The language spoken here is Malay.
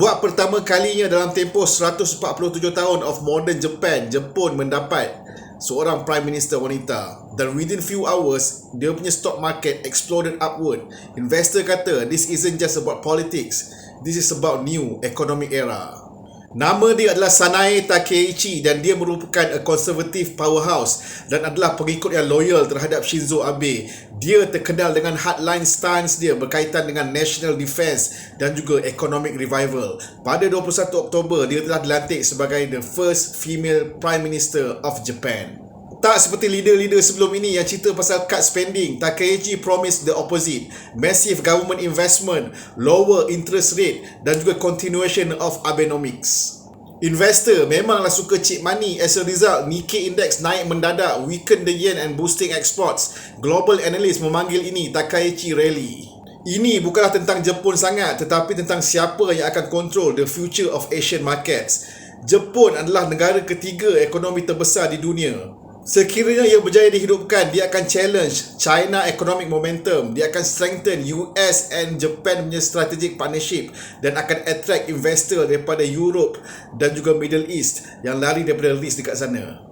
Buat pertama kalinya dalam tempoh 147 tahun of modern Japan, Jepun mendapat seorang Prime Minister wanita. Dan within few hours, dia punya stock market exploded upward. Investor kata, this isn't just about politics. This is about new economic era. Nama dia adalah Sanae Takeichi dan dia merupakan a conservative powerhouse dan adalah pengikut yang loyal terhadap Shinzo Abe. Dia terkenal dengan hardline stance dia berkaitan dengan national defense dan juga economic revival. Pada 21 Oktober, dia telah dilantik sebagai the first female prime minister of Japan. Tak seperti leader-leader sebelum ini yang cerita pasal cut spending, Takeichi promise the opposite. Massive government investment, lower interest rate dan juga continuation of Abenomics. Investor memanglah suka cheap money as a result Nikkei index naik mendadak weaken the yen and boosting exports. Global analyst memanggil ini Takaichi Rally. Ini bukanlah tentang Jepun sangat tetapi tentang siapa yang akan control the future of Asian markets. Jepun adalah negara ketiga ekonomi terbesar di dunia. Sekiranya ia berjaya dihidupkan, dia akan challenge China economic momentum. Dia akan strengthen US and Japan punya strategic partnership dan akan attract investor daripada Europe dan juga Middle East yang lari daripada risk dekat sana.